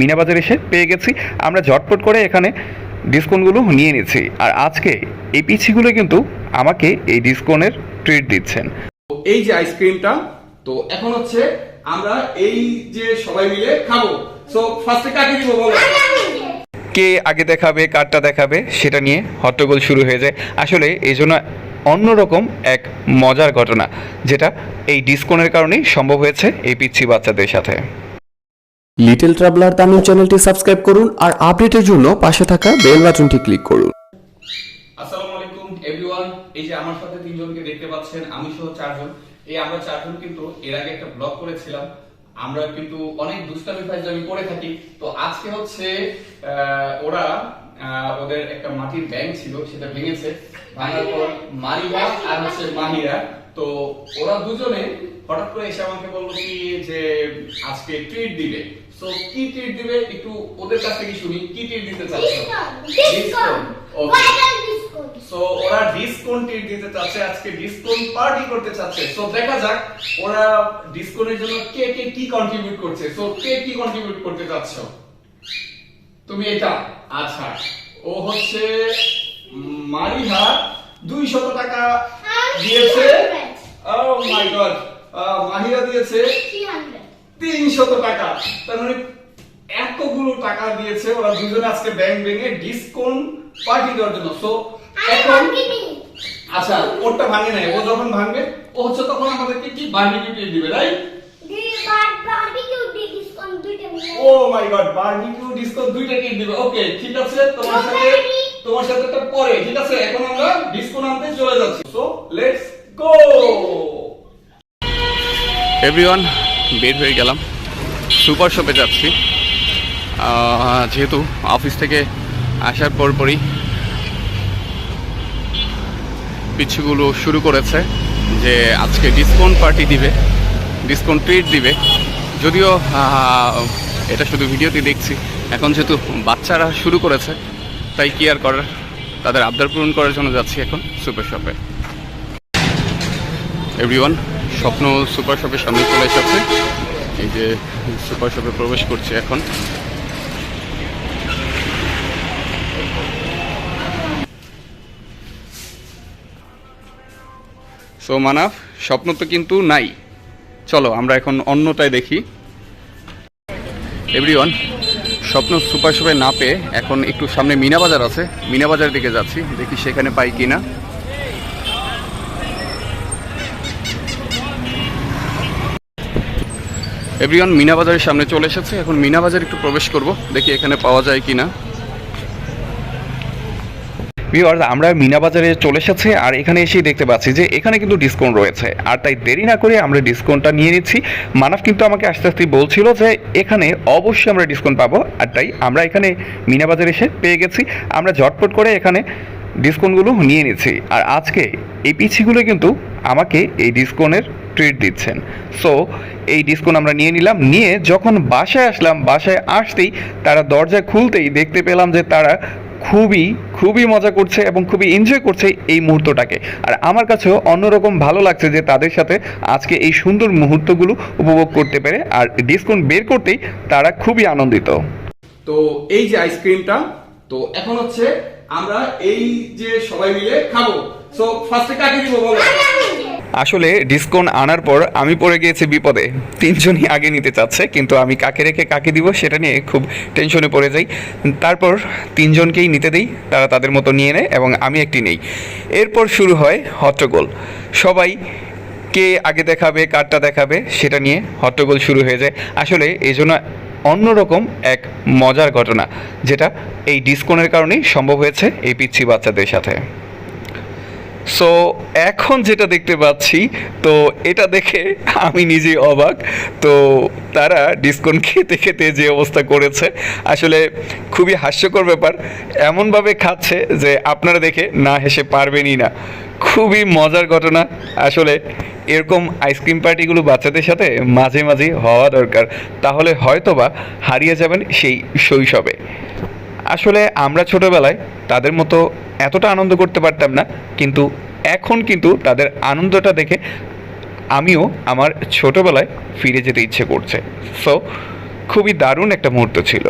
মিনাবাজার এসে পেয়ে গেছি। আমরা ঝটপট করে এখানে ডিসকাউন্টগুলো নিয়ে নিচ্ছি আর আজকে এই পিছিগুলো কিন্তু আমাকে এই ডিসকাউন্টের ট্রিট দিচ্ছেন। তো এই যে আইসক্রিমটা তো এখন হচ্ছে আমরা এই যে সবাই মিলে খাব। সো ফার্স্টে কাকে দিব বলো? কে আগে দেখাবে কারটা দেখাবে সেটা নিয়ে হট্টগোল শুরু হয়ে যায়। আসলে এই জন্য অন্যরকম এক মজার ঘটনা যেটা এই ডিসকাউন্টের কারণেই সম্ভব হয়েছে এই পিচ্ছি বাচ্চাদের সাথে। লিটল ট্রাভেলার তামিল চ্যানেলটি সাবস্ক্রাইব করুন আর আপডেটের জন্য পাশে থাকা বেল বাটনটি ক্লিক করুন। আসসালামু আলাইকুম এভরিওয়ান এই যে আমার সাথে তিনজনকে দেখতে পাচ্ছেন, আমি সহ চারজন। এই আমরা চারজন কিন্তু এর আগে একটা ব্লগ করেছিলাম। আমরা কিন্তু অনেক দুষ্টামি ফাইজলামি করে থাকি। তো আজকে হচ্ছে ওরা ওদের একটা মাটির ব্যাংক ছিল, সেটা ভেঙেছে। ভাঙার পর মারিয়া আর হচ্ছে মাহিরা তো ওরা দুজনে হঠাৎ করে এসে আমাকে বলল কি যে আজকে ট্রিট দিবে। সো কি ট্রিট দিবে? একটু ওদের কাছ থেকে শুনি। কি ট্রিট দিতে চাচ্ছ? ডিসকাউন্ট সো ওরা ডিসকাউন্ট ট্রিট দিতে চাচ্ছে আজকে ডিসকাউন্ট পার্টি করতে চাচ্ছে। সো দেখা যাক ওরা ডিসকাউন্টের জন্য কে কে কি কন্ট্রিবিউট করছে। সো কে কি কন্ট্রিবিউট করতে চাচ্ছ? তুমি এটা? আচ্ছা। ও হচ্ছে মারিহা দুইশত টাকা দিয়েছে। ও মাই গড মাহিরা দিয়েছে 300 টাকা। তার মানে এতগুলো টাকা দিয়েছে ওরা দুজনে আজকে ব্যাংক ভেঙে ডিসকাউন্ট পার্টি দেওয়ার জন্য। সো এখন আচ্ছা ওরটা ভাঙে নাই। ও যখন ভাঙবে ও হচ্ছে তখন আমাদেরকে কি বার্বিকিউ দিবে right oh my god barbecue discount দুইটা কেক দিবে। ওকে ঠিক আছে তোমার সাথে তোমার সাথে তো পরে। ঠিক আছে এখন আমরা ডিসকাউন্ট আনতে চলে যাচ্ছি। সো লেটস গো এভরিওয়ান বের হয়ে গেলাম। সুপার শপে যাচ্ছি। যেহেতু অফিস থেকে আসার পরপরই পিছুগুলো শুরু করেছে যে আজকে ডিসকাউন্ট পার্টি দিবে ডিসকাউন্ট ট্রিট দিবে। যদিও এটা শুধু ভিডিওতে দেখছি। এখন যেহেতু বাচ্চারা শুরু করেছে, তাই কি আর করার? তাদের আবদার পূরণ করার জন্য যাচ্ছি এখন সুপার শপে। এভরিওয়ান স্বপ্ন সুপার শপের সামনে চলে এসেছে। এই যে সুপার শপে প্রবেশ করছে এখন। সো মানাফ, স্বপ্ন তো কিন্তু নাই। চলো, আমরা এখন অন্যটাই দেখি। এভরিওয়ান স্বপ্ন সুপার শপে না পেয়ে এখন একটু সামনে মিনা বাজার আছে। মিনা বাজারের দিকে যাচ্ছি, দেখি সেখানে পাই কিনা। এভরিওয়ান মিনা বাজারের সামনে চলে এসেছে। এখন মিনা বাজার একটু প্রবেশ করব, দেখি এখানে পাওয়া যায় কিনা। ভিউয়ার্স আমরা মিনা বাজারে চলে এসেছি আর এখানে এসেই দেখতে পাচ্ছি যে এখানে কিন্তু ডিসকাউন্ট রয়েছে। আর তাই দেরি না করে আমরা ডিসকাউন্টটা নিয়ে নিচ্ছি। মানব কিন্তু আমাকে আস্তে আস্তে বলছিল যে এখানে অবশ্যই আমরা ডিসকাউন্ট পাবো। আর তাই আমরা এখানে মিনা বাজারে এসে পেয়ে গেছি। আমরা ঝটপট করে এখানে ডিসকাউন্টগুলো নিয়ে নিচ্ছি। আর আজকে এই পিছিগুলো কিন্তু আমাকে এই ডিসকাউন্টের ট্রিট দিচ্ছেন। সো এই ডিসকাউন্ট আমরা নিয়ে নিলাম। নিয়ে যখন বাসায় আসলাম, বাসায় আসতেই তারা দরজা খুলতেই দেখতে পেলাম যে তারা খুবই খুবই মজা করছে এবং খুবই এনজয় করছে এই মুহূর্তটাকে। আর আমার কাছেও অন্যরকম ভালো লাগছে যে তাদের সাথে আজকে এই সুন্দর মুহূর্তগুলো উপভোগ করতে পেরে আর ডিসকাউন্ট বের করতেই তারা খুবই আনন্দিত। তো এই যে আইসক্রিমটা তো এখন হচ্ছে আমরা এই যে সবাই মিলে খাব। সো ফার্স্টে কাকে দিব বলো? আসলে ডিসকাউন্ট আনার পর আমি পড়ে গিয়েছি বিপদে। তিনজনই আগে নিতে চাচ্ছে, কিন্তু আমি কাকে রেখে কাকে দিব সেটা নিয়ে খুব টেনশনে পড়ে যাই। তারপর তিনজনকেই নিতে দিই, তারা তাদের মতো নিয়ে নেয় এবং আমি একটি নেই। এরপর শুরু হয় হট্টগোল। সবাই কে আগে দেখাবে, কারটা দেখাবে, সেটা নিয়ে হট্টগোল শুরু হয়ে যায়। আসলে এই জন্য অন্যরকম এক মজার ঘটনা, যেটা এই ডিসকাউন্টের কারণেই সম্ভব হয়েছে এই পিচ্ছি বাচ্চাদের সাথে। সো এখন যেটা দেখতে পাচ্ছি, তো এটা দেখে আমি নিজেই অবাক। তো তারা ডিসকাউন্ট খেতে খেতে যে অবস্থা করেছে, আসলে খুবই হাস্যকর ব্যাপার। এমনভাবে খাচ্ছে যে আপনারা দেখে না হেসে পারবেনই না। খুবই মজার ঘটনা। আসলে এরকম আইসক্রিম পার্টিগুলো বাচ্চাদের সাথে মাঝে মাঝে হওয়া দরকার। তাহলে হয়তোবা হারিয়ে যাবেন সেই শৈশবে। আসলে আমরা ছোটোবেলায় তাদের মতো এতটা আনন্দ করতে পারতাম না, কিন্তু এখন কিন্তু তাদের আনন্দটা দেখে আমিও আমার ছোটোবেলায় ফিরে যেতে ইচ্ছে করছে। সো খুবই দারুণ একটা মুহূর্ত ছিল।